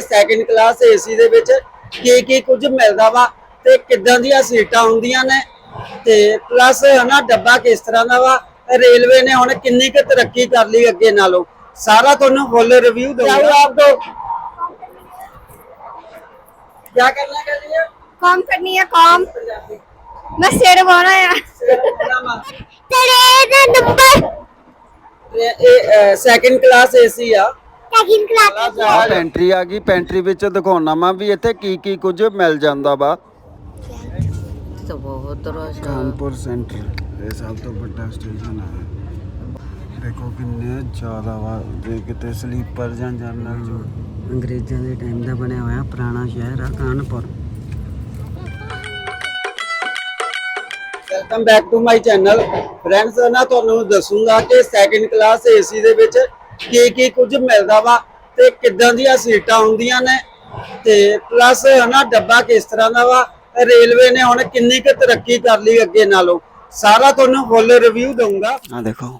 Second class AC ਦੇ ਵਿੱਚ ਕੀ ਕੀ ਕੁਝ ਮਿਲਦਾ ਵਾ ਤੇ ਕਿੱਦਾਂ ਦੀਆਂ ਸੀਟਾਂ ਹੁੰਦੀਆਂ ਨੇ ਤੇ ਪਲੱਸ ਹਨਾ ਡੱਬਾ ਕਿਸ ਤਰ੍ਹਾਂ ਦਾ ਵਾ ਰੇਲਵੇ ਨੇ ਹੁਣ ਕਿੰਨੀ ਕੁ ਤਰੱਕੀ ਕਰ ਲਈ ਅੱਗੇ ਨਾਲੋਂ ਸਾਰਾ ਤੁਹਾਨੂੰ ਫੁੱਲ ਰਿਵਿਊ ਦਊਂਗਾ ਆਪ ਤੋਂ ਕੀ ਕਰਨਾ ਕਰ ਲਿਆ काम करनी है काम मैं सिर बोना है तेरे नंबर ਇਹ ਸੈਕਿੰਡ ਕਲਾਸ ਏਸੀ ਆ ਪੈਕਿੰਗ ਕਰਾ ਕੇ ਆ ਪੈਂਟਰੀ ਆ ਗਈ ਪੈਂਟਰੀ ਵਿੱਚ ਦਿਖਾਉਣਾ ਮੈਂ ਵੀ ਇੱਥੇ ਕੀ ਕੀ ਕੁਝ ਮਿਲ ਜਾਂਦਾ ਵਾ। ਤਾਂ ਬਹੁਤ ਰਸ਼ ਕਾਨਪੁਰ ਸੈਂਟਰ ਇਹ ਸਭ ਤੋਂ ਵੱਡਾ ਸਟੇਸ਼ਨ ਹੈ ਦੇਖੋ ਕਿੰਨੇ ਜ਼ਿਆਦਾ ਵਾ ਜੇ ਕਿਤੇ ਸਲੀਪਰ ਜਾਂ ਜਨਰਲ ਜੋ ਅੰਗਰੇਜ਼ਾਂ ਦੇ ਟਾਈਮ ਦਾ ਬਣਿਆ ਹੋਇਆ ਪੁਰਾਣਾ ਸ਼ਹਿਰ ਆ Kanpur. Welcome back to my channel friends ਨਾ ਤੁਹਾਨੂੰ ਦੱਸੂਗਾ ਕਿ ਸੈਕਿੰਡ ਕਲਾਸ ਏਸੀ ਦੇ ਵਿੱਚ ਕੀ ਕੀ ਕੁਝ ਮਿਲਦਾ ਵਾ ਤੇ ਕਿੱਦਾਂ ਦੀਆਂ ਸੀਟਾਂ ਹੁੰਦੀਆਂ ਨੇ ਤੇ ਪਲੱਸ ਹਨਾ ਡੱਬਾ ਕਿਸ ਤਰ੍ਹਾਂ ਦਾ ਵਾ, ਰੇਲਵੇ ਨੇ ਹੁਣ ਕਿੰਨੀ ਕੁ ਤਰੱਕੀ ਕਰ ਲਈ ਅੱਗੇ ਨਾਲੋਂ। ਸਾਰਾ ਤੁਹਾਨੂੰ ਫੁੱਲ ਰਿਵਿਊ ਦਊਂਗਾ। ਆ ਦੇਖੋ,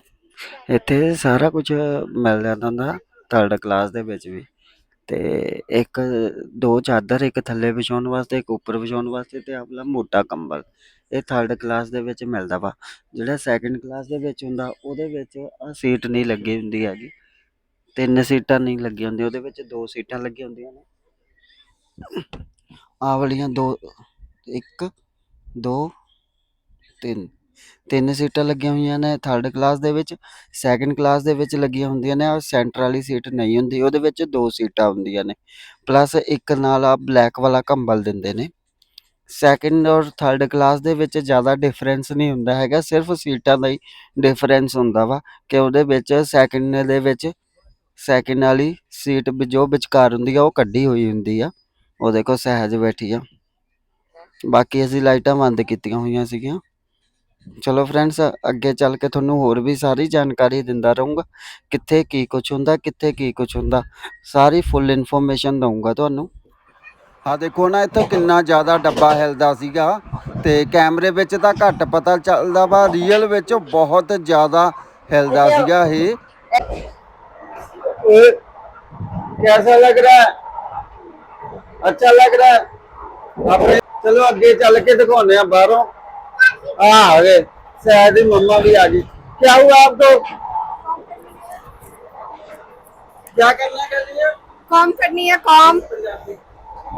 ਇੱਥੇ ਸਾਰਾ ਕੁਝ ਮਿਲ ਜਾਂਦਾ ਹੁੰਦਾ ਥਰਡ ਕਲਾਸ ਦੇ ਵਿੱਚ ਵੀ। ਤੇ ਇੱਕ, ਦੋ ਚਾਦਰ ਇੱਕ ਥੱਲੇ ਵਿਛਾਉਣ ਵਾਸਤੇ, ਇੱਕ ਉੱਪਰ ਵਿਛਾਉਣ ਵਾਸਤੇ ਤੇ ਆਪਣਾ ਮੋਟਾ ਕੰਬਲ। ਇਹ ਥਰਡ ਕਲਾਸ ਦੇ ਵਿੱਚ ਮਿਲਦਾ ਵਾ। ਜਿਹੜਾ ਸੈਕੰਡ ਕਲਾਸ ਦੇ ਵਿੱਚ ਹੁੰਦਾ, ਉਹਦੇ ਵਿੱਚ ਆ ਸੀਟ ਨਹੀਂ ਲੱਗੀ ਹੁੰਦੀ ਹੈਗੀ। ਤਿੰਨ ਸੀਟਾਂ ਨਹੀਂ ਲੱਗੀਆਂ ਹੁੰਦੀਆਂ, ਉਹਦੇ ਵਿੱਚ ਦੋ ਸੀਟਾਂ ਲੱਗੀਆਂ ਹੁੰਦੀਆਂ ਨੇ। ਆ ਵਾਲੀਆਂ ਦੋ, ਇੱਕ, ਦੋ, ਤਿੰਨ। ਤਿੰਨ ਸੀਟਾਂ ਲੱਗੀਆਂ ਹੋਈਆਂ ਨੇ ਥਰਡ ਕਲਾਸ ਦੇ ਵਿੱਚ ਸੈਕੰਡ ਕਲਾਸ ਦੇ ਵਿੱਚ ਲੱਗੀਆਂ ਹੁੰਦੀਆਂ ਨੇ, ਔਰ ਸੈਂਟਰ ਵਾਲੀ ਸੀਟ ਨਹੀਂ ਹੁੰਦੀ, ਉਹਦੇ ਵਿੱਚ ਦੋ ਸੀਟਾਂ ਹੁੰਦੀਆਂ ਨੇ। ਪਲੱਸ ਇੱਕ ਨਾਲ ਆ ਬਲੈਕ ਵਾਲਾ ਕੰਬਲ ਦਿੰਦੇ ਨੇ। ਸੈਕੰਡ ਔਰ ਥਰਡ ਕਲਾਸ ਦੇ ਵਿੱਚ ਜ਼ਿਆਦਾ ਡਿਫਰੈਂਸ ਨਹੀਂ ਹੁੰਦਾ ਹੈਗਾ, ਸਿਰਫ ਸੀਟਾਂ ਦਾ ਹੀ ਡਿਫਰੈਂਸ ਹੁੰਦਾ ਵਾ, ਕਿ ਉਹਦੇ ਵਿੱਚ ਸੈਕੰਡ ਦੇ ਵਿੱਚ ਸੈਕਿੰਡ ਵਾਲੀ ਸੀਟ ਵੀ ਜੋ ਵਿਚਕਾਰ ਹੁੰਦੀ ਆ, ਉਹ ਕੱਢੀ ਹੋਈ ਹੁੰਦੀ ਆ। ਉਹ ਦੇਖੋ ਸਹਿਜ ਬੈਠੀ ਆ। ਬਾਕੀ ਅਸੀਂ ਲਾਈਟਾਂ ਬੰਦ ਕੀਤੀਆਂ ਹੋਈਆਂ ਸੀਗੀਆਂ। ਚਲੋ ਫਰੈਂਡਸ ਅੱਗੇ ਚੱਲ ਕੇ ਤੁਹਾਨੂੰ ਹੋਰ ਵੀ ਸਾਰੀ ਜਾਣਕਾਰੀ ਦਿੰਦਾ ਰਹੂੰਗਾ। ਕਿੱਥੇ ਕੀ ਕੁਝ ਹੁੰਦਾ, ਕਿੱਥੇ ਕੀ ਕੁਝ ਹੁੰਦਾ। ਸਾਰੀ ਫੁੱਲ ਇਨਫੋਰਮੇਸ਼ਨ ਦਊਂਗਾ ਤੁਹਾਨੂੰ। ਆ ਦੇਖੋ ਨਾ, ਇੱਥੇ ਕਿੰਨਾ ਜ਼ਿਆਦਾ ਡੱਬਾ ਹਿਲਦਾ ਸੀਗਾ। ਤੇ ਕੈਮਰੇ ਵਿੱਚ ਤਾਂ ਘੱਟ ਪਤਾ ਚੱਲਦਾ ਵਾ ਰੀਅਲ ਵਿੱਚ ਬਹੁਤ ਜ਼ਿਆਦਾ ਹਿਲਦਾ ਸੀਗਾ ਇਹ। कैसा लग रहा है? अच्छा लग रहा है? अपने चलो आगे चल के दिखाने हैं बाहरों। हाँ आ गए शायद ही मम्मा भी आ गई। क्या हुआ आपको क्या करना कर लिया काम करनी है काम।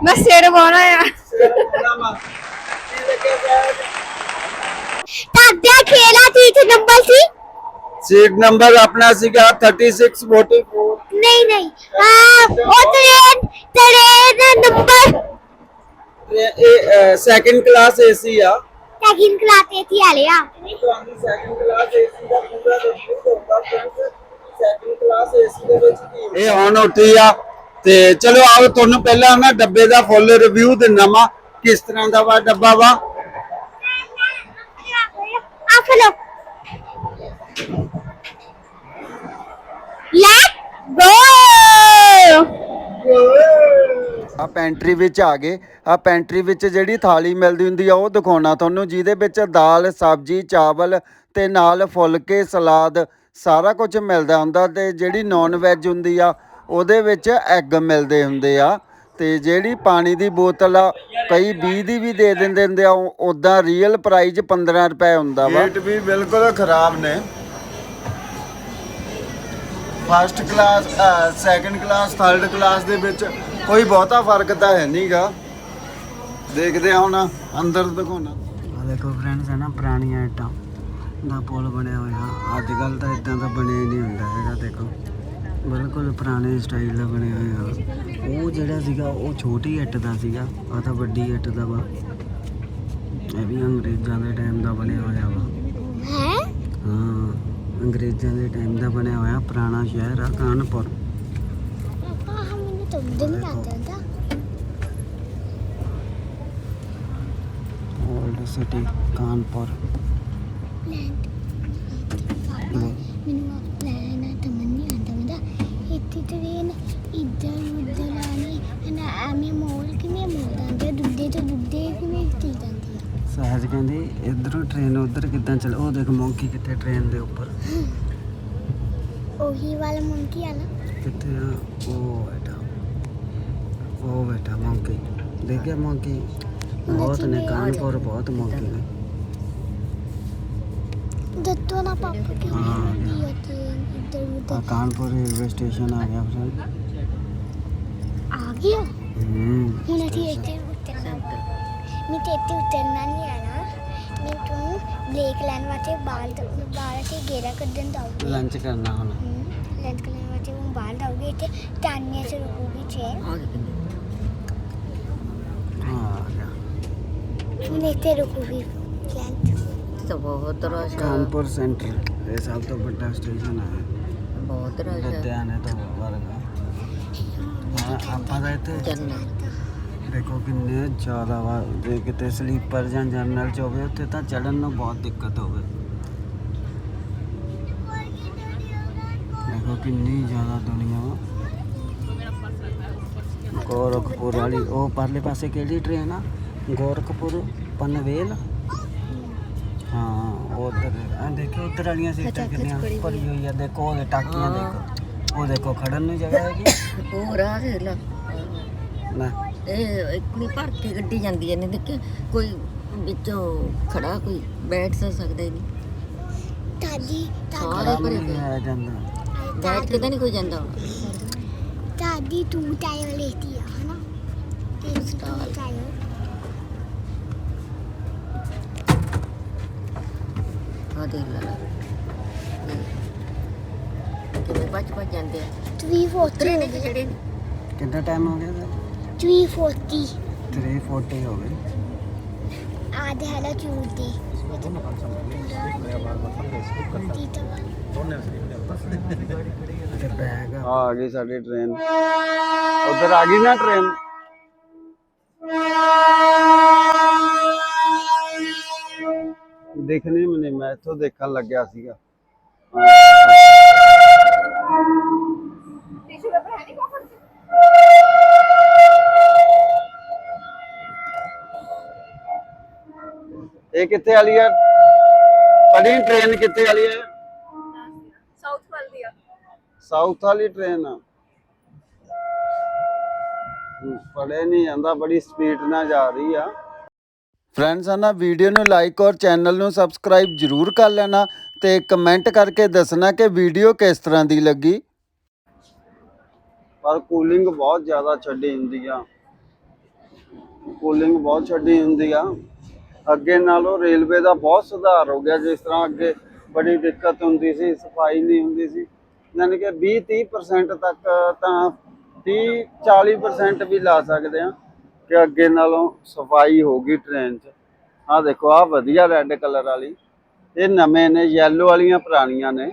मैं सिर बोना है। ਸੀਟ ਨੰਬਰ ਆਪਣਾ ਸੀਗਾ 36 ਨਹੀਂ ਨਹੀਂ। ਆ ਉਹ ਟ੍ਰੇਨ ਟ੍ਰੇਨ ਨੰਬਰ। ਇਹ ਸੈਕੰਡ ਕਲਾਸ ਏਸੀ ਆ। ਸੈਕਿੰਡ ਕਲਾਸ ਏਸੀ ਵਾਲੇ ਆ ਤੁਹਾਨੂੰ ਸੈਕੰਡ ਕਲਾਸ ਏਸੀ ਤੇ ਚਲੋ ਆਓ ਤੁਹਾਨੂੰ ਪਹਿਲਾਂ ਮੈਂ ਡੱਬੇ ਦਾ ਫੁੱਲ ਰਿਵਿਊ ਦਿੰਨਾ ਵਾ। ਕਿਸ ਤਰ੍ਹਾਂ ਦਾ ਵਾ ਡੱਬਾ ਵਾ? ਆ ਫਲੋ ਆ ਪੈਂਟਰੀ ਵਿੱਚ ਆ ਗਏ। ਆ ਪੈਂਟਰੀ ਵਿੱਚ ਜਿਹੜੀ ਥਾਲੀ ਮਿਲਦੀ ਹੁੰਦੀ ਆ ਉਹ ਦਿਖਾਉਣਾ ਤੁਹਾਨੂੰ। ਜਿਹਦੇ ਵਿੱਚ ਦਾਲ ਸਬਜ਼ੀ ਚਾਵਲ ਤੇ ਨਾਲ ਫੁਲਕੇ ਸਲਾਦ ਸਾਰਾ ਕੁਝ ਮਿਲਦਾ ਹੁੰਦਾ ਤੇ ਜਿਹੜੀ ਨਾਨ ਵੈਜ ਹੁੰਦੀ ਆ ਉਹਦੇ ਵਿੱਚ ਐਗ ਮਿਲਦੇ ਹੁੰਦੇ ਆ। ਤੇ ਜਿਹੜੀ ਪਾਣੀ ਦੀ ਬੋਤਲ ਆ ਕਈ 20 ਦੀ ਵੀ ਦੇ ਦਿੰਦੇ ਹੁੰਦੇ ਆ ਉਦਾਂ ਰੀਅਲ ਪ੍ਰਾਈਸ 15 ਰੁਪਏ ਹੁੰਦਾ ਵਾ। ਰੇਟ ਵੀ ਬਿਲਕੁਲ ਖਰਾਬ ਨੇ। First class second class third class ਦੇ ਵਿੱਚ ਕੋਈ ਬਹੁਤਾ ਫ਼ਰਕ ਤਾਂ ਹੈ ਨਹੀਂਗਾ ਦੇਖਦੇ ਆ ਹੁਣ ਅੰਦਰ ਦਿਖਾਉਣਾ। ਆ ਦੇਖੋ ਫਰੈਂਡਸ ਹੈ ਨਾ, ਪੁਰਾਣੀਆਂ ਇੱਟਾਂ ਦਾ ਪੁਲ ਬਣਿਆ ਹੋਇਆ। ਅੱਜ ਕੱਲ ਤਾਂ ਇਦਾਂ ਦਾ ਬਣਿਆ ਹੀ ਨਹੀਂ ਹੁੰਦਾ ਹੈਗਾ, ਦੇਖੋ। ਬਿਲਕੁਲ ਪੁਰਾਣੇ ਸਟਾਈਲ ਦਾ ਬਣਿਆ ਹੋਇਆ। ਉਹ ਜਿਹੜਾ ਸੀਗਾ, ਉਹ ਛੋਟੀ ਇੱਟ ਦਾ ਸੀਗਾ। ਆ ਤਾਂ ਵੱਡੀ ਇੱਟ ਦਾ ਵਾ। ਇਹ ਵੀ ਅੰਗਰੇਜ਼ਾਂ ਦੇ ਟਾਈਮ ਦਾ ਬਣਿਆ ਹੋਇਆ। ਵਾ ਅੰਗਰੇਜ਼ਾਂ ਦੇ ਟਾਈਮ ਦਾ ਬਣਿਆ ਹੋਇਆ ਪੁਰਾਣਾ ਸ਼ਹਿਰ ਆ ਕਾਨਪੁਰ। ਪਾਪਾ ਹਮਨੇ ਇਧਰੋਂ ਟ੍ਰੇਨ ਉਧਰ ਕਿੱਦਾਂ ਚੱਲ ਉਹ ਦੇਖ ਮੌਂਕੀ ਕਿੱਥੇ ਟ੍ਰੇਨ ਦੇ ਉੱਪਰ। ਉਹੀ ਵਾਲਾ ਮੰਕੀ ਆ ਨਾ ਕਿੱਥੇ ਆ ਉਹ ਐਡਾ ਉਹ ਬੈਠਾ ਮੰਕੀ ਦੇਖਿਆ ਮੰਕੀ ਬਹੁਤ ਨੇ ਕਾਨਪੁਰ ਬਹੁਤ ਮੰਕੀ ਨੇ ਦੱਤੋ ਨਾ ਪਾਪਾ ਕੀ ਹਾਂ। ਹੁੰਦੀ ਹੈ ਤੇ ਇੱਧਰ ਆ ਉੱਧਰ ਕਾਨਪੁਰ ਰੇਲਵੇ ਸਟੇਸ਼ਨ ਆ ਗਿਆ ਫਿਰ ਆ ਗਿਆ ਹੂੰ ਹੁਣ ਅਸੀਂ ਇੱਥੇ ਉਤਰਨਾ ਮੈਂ ਤੇ ਇੱਥੇ ਉਤਰਨਾ ਨਹੀਂ ਆਣਾ ਮੈਂ ਤੂੰ ਬ੍ਰੇਕ ਲੈਣ ਵਾਸਤੇ ਬਾਹਰ ਬਾਹਰ ਤੇ ਗੇੜਾ ਕੱਢਣ ਦਊਗੀ ਲੰਚ ਕਰਨਾ ਹੁਣ ਲੈਂਡ ਕਰਨ ਵਾਸਤੇ ਉਹ ਬਾਹਰ ਦਊਗੀ ਇੱਥੇ ਟਾਨੀਆਂ ਚ ਰੁਕੂਗੀ ਟ੍ਰੇਨ ਆ ਗਈ ਹਾਂ ਆ ਗਿਆ ਹੁਣ ਇੱਥੇ ਰੁਕੂਗੀ ਲੈਂਡ ਤਾਂ ਬਹੁਤ ਰਸ਼ ਆ ਕਾਨਪੁਰ ਸੈਂਟਰ ਇਹ ਸਭ ਤੋਂ ਵੱਡਾ ਸਟੇਸ਼ਨ ਹੈ ਬਹੁਤ ਰਸ਼ ਆ ਲੁਧਿਆਣੇ ਤੋਂ ਵਰਗਾ ਹਾਂ ਆਪਾਂ ਦਾ ਇੱਥੇ ਜੰਨਤ ਦੇਖੋ ਕਿੰਨੇ ਜ਼ਿਆਦਾ ਵਾ ਜੇ ਕਿਤੇ ਸਲੀਪਰ ਜਾਂ ਜਨਰਲ ਚ ਹੋਵੇ ਉੱਥੇ ਤਾਂ ਚੜਨ ਨੂੰ ਬਹੁਤ ਦਿੱਕਤ ਹੋਵੇ। ਦੇਖੋ ਕਿੰਨੀ ਜ਼ਿਆਦਾ ਦੁਨੀਆ ਵਾ। ਗੋਰਖਪੁਰ ਵਾਲੀ ਉਹ ਪਰਲੇ ਪਾਸੇ ਕਿਹੜੀ ਟ੍ਰੇਨ ਆ? ਗੋਰਖਪੁਰ ਪਨਵੇਲ? ਹਾਂ ਉਧਰ। ਆ ਦੇਖੋ ਉਧਰ ਵਾਲੀਆਂ ਸੀਟਾਂ ਕਿੰਨੀਆਂ ਭਰੀ ਹੋਈ ਆ। ਦੇਖੋ ਉਹਦੇ ਟਾਕੀਆਂ ਦੇਖੋ। ਉਹ ਦੇਖੋ ਖੜਨ ਨੂੰ ਜਗ੍ਹਾ ਹੈਗੀ। ਉਹ ਰਾਹ ਦੇ ਲਾ। ਨਾ। ਇਹ ਇਤਨੀ ਭਰ ਕੇ ਗੱਡੀ ਜਾਂਦੀ ਹੈ ਨੇ ਦੇਖਿਆ ਕੋਈ ਵਿੱਚੋਂ ਖੜਾ ਕੋਈ ਬੈਠ ਸਕ ਸਕਦਾ ਹੀ ਨਹੀਂ। ਦਾਦੀ ਸਾਰੇ ਭਰੇ ਨਹੀਂ ਪਏ ਆਇਆ ਜਾਂਦਾ। ਬੈਠ ਕੇ ਤਾਂ ਨਹੀਂ ਕੋਈ ਜਾਂਦਾ ਦਾਦੀ ਤੂੰ ਟਾਇਰ ਲੈਤੀ ਆ ਹਨਾ? ਸਟਾਲ। ਟਾਇਰ ਆ ਦੇਖ ਲਾ। ਕਿਵੇਂ ਭੱਜ ਭੱਜ ਜਾਂਦੇ ਆ। 340 ਉਤਰੇ ਨੇ ਕਿ ਜਿਹੜੇ। ਕਿੰਨਾ ਟਾਈਮ ਹੋ ਗਿਆ 340 340 ਹੋ ਗਏ। ਆਧੇ ਹਾਲਾ ਚੂਰਦੀ ਆ। ਆ ਗਈ ਸਾਡੀ ਟ੍ਰੇਨ ਉਧਰ ਆ ਗਈ ਨਾ ਟ੍ਰੇਨ ਦੇਖਣੀ ਨਹੀਂ ਮੈਂ ਇੱਥੋਂ ਦੇਖਣ ਲੱਗਿਆ ਸੀਗਾ। ਇਹ ਕਿੱਥੇ ਵਾਲੀ ਆ? ਪੜੀ ਟ੍ਰੇਨ ਕਿੱਥੇ ਵਾਲੀ ਹੈ ਸਾਊਥ ਵੱਲ ਆ। ਸਾਊਥ ਵਾਲੀ ਟ੍ਰੇਨ ਆ। ਪੜੇ ਨਹੀਂ ਜਾਂਦਾ ਬੜੀ ਸਪੀਡ ਨਾਲ ਜਾ ਰਹੀ ਆ। ਫਰੈਂਡਸ ਆਨਾ ਵੀਡੀਓ ਨੂੰ ਲਾਈਕ ਔਰ ਚੈਨਲ ਨੂੰ ਸਬਸਕ੍ਰਾਈਬ ਜਰੂਰ ਕਰ ਲੈਣਾ ਤੇ ਕਮੈਂਟ ਕਰਕੇ ਦੱਸਣਾ ਕਿ ਵੀਡੀਓ ਕਿਸ ਤਰ੍ਹਾਂ ਦੀ ਲੱਗੀ। ਪਰ ਕੂਲਿੰਗ ਬਹੁਤ ਜ਼ਿਆਦਾ ਛੱਡੀ ਹੁੰਦੀ ਆ। ਕੂਲਿੰਗ ਬਹੁਤ ਛੱਡੀ ਹੁੰਦੀ ਆ। ਅੱਗੇ ਨਾਲੋਂ ਰੇਲਵੇ ਦਾ ਬਹੁਤ ਸੁਧਾਰ ਹੋ ਗਿਆ, ਜਿਸ ਤਰ੍ਹਾਂ ਅੱਗੇ ਬੜੀ ਦਿੱਕਤ ਹੁੰਦੀ ਸੀ, ਸਫ਼ਾਈ ਨਹੀਂ ਹੁੰਦੀ ਸੀ। ਯਾਨੀ ਕਿ 20 30% ਤੱਕ ਤਾਂ 30 40% ਵੀ ਲਾ ਸਕਦੇ ਆ ਕਿ ਅੱਗੇ ਨਾਲੋਂ ਸਫ਼ਾਈ ਹੋ ਗਈ ਟ੍ਰੇਨ 'ਚ। ਆਹ ਦੇਖੋ, ਆਹ ਵਧੀਆ ਰੈੱਡ ਕਲਰ ਵਾਲੀ। ਇਹ ਨਵੇਂ ਨੇ ਯੈਲੋ ਵਾਲੀਆਂ ਪੁਰਾਣੀਆਂ ਨੇ।